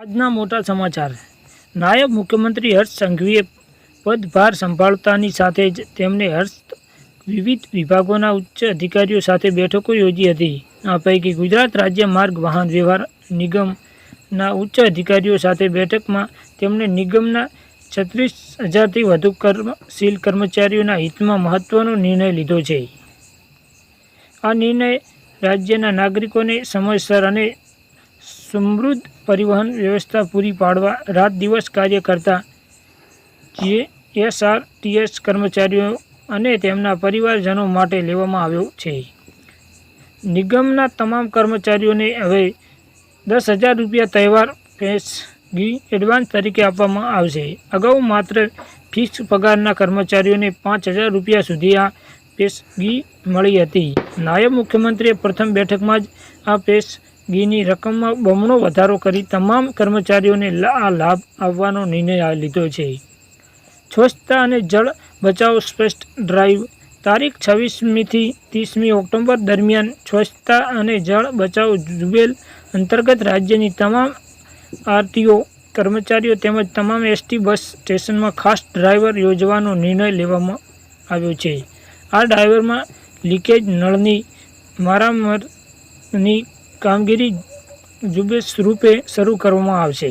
આજના મોટા સમાચાર. નાયબ મુખ્યમંત્રી હર્ષ સંઘવીએ પદભાર સંભાળતાની સાથે જ તેમણે હર્ષ વિવિધ વિભાગોના ઉચ્ચ અધિકારીઓ સાથે બેઠકો યોજી હતી. આ પૈકી ગુજરાત રાજ્ય માર્ગ વાહન વ્યવહાર નિગમના ઉચ્ચ અધિકારીઓ સાથે બેઠકમાં તેમણે નિગમના છત્રીસ હજારથી વધુ કર્મશીલ કર્મચારીઓના હિતમાં મહત્વનો નિર્ણય લીધો છે. આ નિર્ણય રાજ્યના નાગરિકોને સમયસર અને સમૃદ્ધ પરિવહન વ્યવસ્થા પૂરી પાડવા રાત દિવસ કાર્ય કરતા જે એસઆરટીએસ કર્મચારીઓ અને તેમના પરિવારજનો માટે લેવામાં આવ્યો છે. નિગમના તમામ કર્મચારીઓને હવે દસ હજાર રૂપિયા તહેવાર પેશગી એડવાન્સ તરીકે આપવામાં આવશે. અગાઉ માત્ર ફિક્સ પગારના કર્મચારીઓને પાંચ હજાર રૂપિયા સુધી આ પેશગી મળી હતી. નાયબ મુખ્યમંત્રીએ પ્રથમ બેઠકમાં જ આ પેશગીની રકમમાં બમણો વધારો કરી તમામ કર્મચારીઓને આ લાભ આપવાનો નિર્ણય લીધો છે. સ્વચ્છતા અને જળ બચાવ સ્પષ્ટ ડ્રાઈવ તારીખ છવ્વીસમીથી ત્રીસમી ઓક્ટોબર દરમિયાન સ્વચ્છતા અને જળ બચાવ જુબેલ અંતર્ગત રાજ્યની તમામ આરટીઓ કર્મચારીઓ તેમજ તમામ એસટી બસ સ્ટેશનમાં ખાસ ડ્રાઈવર યોજવાનો નિર્ણય લેવામાં આવ્યો છે. આ ડ્રાઈવરમાં લીકેજ નળની મરામતની કામગીરી ઝુંબેશ રૂપે શરૂ કરવામાં આવશે.